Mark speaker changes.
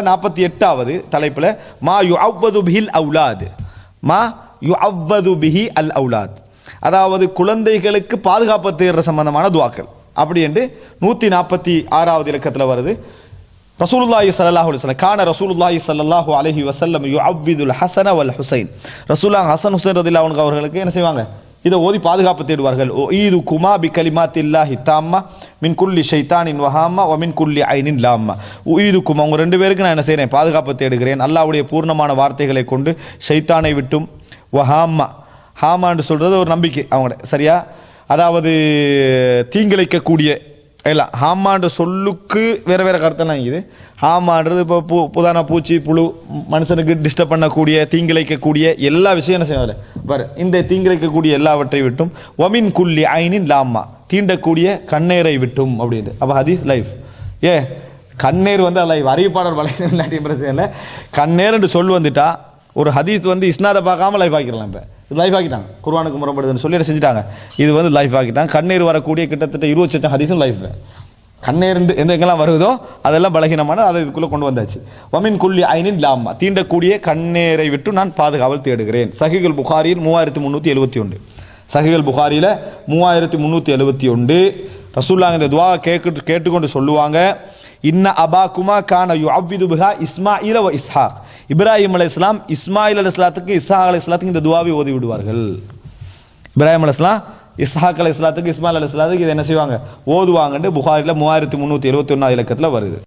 Speaker 1: நாற்பத்தி எட்டாவது தலைப்பில் மா யு அவ்வது பிஹில் அவுலாது. மா யு அவ்வது பிஹி அல் அவுலாத். அதாவது குழந்தைகளுக்கு பாதுகாப்பு தேடுற சம்பந்தமான துவாக்கள். அப்படி என்று நூத்தி நாற்பத்தி ஆறாவது இலக்கத்தில் வருது. ரசூலுல்லாஹி சல்லாஹ் அலுவலம் கான ரசூலுல்லாஹி சல்லாஹு அலஹி வசல்லம் யு அவ்விதுல் ஹஸன வல் ஹுசைன். ரசூலுல்லாஹ் ஹசன் ஹுசைன் ரதில்லா அவனுக்கு அவர்களுக்கு என்ன செய்வாங்க? இதை ஓதி பாதுகாப்பு தேடுவார்கள். ஈது குமா பி கலிமாத் இல்லா ஹித்தாம்மா மின் குல்லி ஷைத்தானின் வஹாமா வ மின் குல்லி ஐனின் லாம்மா. ஈது குமா உங்கள் ரெண்டு பேருக்கு நான் என்ன செய்கிறேன் பாதுகாப்பு தேடுகிறேன். அல்லாவுடைய பூர்ணமான வார்த்தைகளை கொண்டு ஷைத்தானை விட்டும் வஹாமா ஹாமான்னு சொல்கிறது ஒரு நம்பிக்கை அவங்கள. சரியா? அதாவது தீங்கிழைக்கக்கூடிய இல்லை ஹாமான்ற சொல்லுக்கு வேறு வேறு கருத்தெல்லாம் இது. ஹாமான்றது இப்போ பூ புதான பூச்சி புழு மனுஷனுக்கு டிஸ்டர்ப் பண்ணக்கூடிய தீங்கிழைக்கக்கூடிய எல்லா விஷயம் என்ன செய்வாங்க பாரு இந்த தீங்கிழைக்கக்கூடிய எல்லாவற்றை விட்டும் ஒமின் குல்லி ஐனின் லாமா தீண்டக்கூடிய கண்ணேரை விட்டும் அப்படின்னு அப்போ ஹதீஸ் லைஃப். ஏ கண்ணேர் வந்து லைவ் அறிவிப்பாளர் வளையம் பிரச்சனை இல்லை. கண்ணேர் என்று சொல் வந்துட்டா ஒரு ஹதீஸ் வந்து இஸ்னாதை பார்க்காம லைஃப் ஆக்கிடலாம் இப்போ. இது லைஃப் ஆக்கிட்டாங்க. குர்வானுக்கு முரண்படுதுன்னு சொல்லி செஞ்சுட்டாங்க? இது வந்து லைஃப் ஆக்கிட்டாங்க. கண்ணீர் வரக்கூடிய கிட்டத்தட்ட இருபது லட்சம் ஹதீஸும் லைஃப் கண்ணேர்ந்து எந்த எங்கெல்லாம் வருதோ அதெல்லாம் பலகீனமான அதை இதுக்குள்ளே கொண்டு வந்தாச்சு. வமின் குள்ளி ஐனின் லாமா தீண்டக்கூடிய கண்ணீரை விட்டு நான் பாதுகாவல் தேடுகிறேன். சஹிகுல் புகாரியில் மூவாயிரத்தி முந்நூற்றி எழுபத்தி ஒன்று. சஹிகுல் புகாரியில் மூவாயிரத்தி முந்நூற்றி எழுபத்தி ஒன்று. ரசூல்லாங்க இந்த துவா கேட்டு கேட்டுக்கொண்டு சொல்லுவாங்க இன்ன அபாக்குமா கான யு அவ்விது பிஹா இஸ்மா வ இஸ்ஹாக். இப்ராஹிம் அலை இஸ்லாம் இஸ்மாயில் அலி இஸ்லாத்துக்கு இஸ்ஹாக் அலி இஸ்லாத்துக்கு இந்த துவாவை ஓதி விடுவார்கள். இப்ராஹிம் அலி இஸ்லாம் இஸ்ஹாக் அலி இஸ்லாத்துக்கு இஸ்மாயில் அலி இஸ்லாத்துக்கு இதை என்ன செய்வாங்க? ஓதுவாங்கன்ட்டு புகாரில் மூவாயிரத்தி முந்நூற்றி எழுபத்தி ஒன்றாவது இலக்கத்தில் வருது.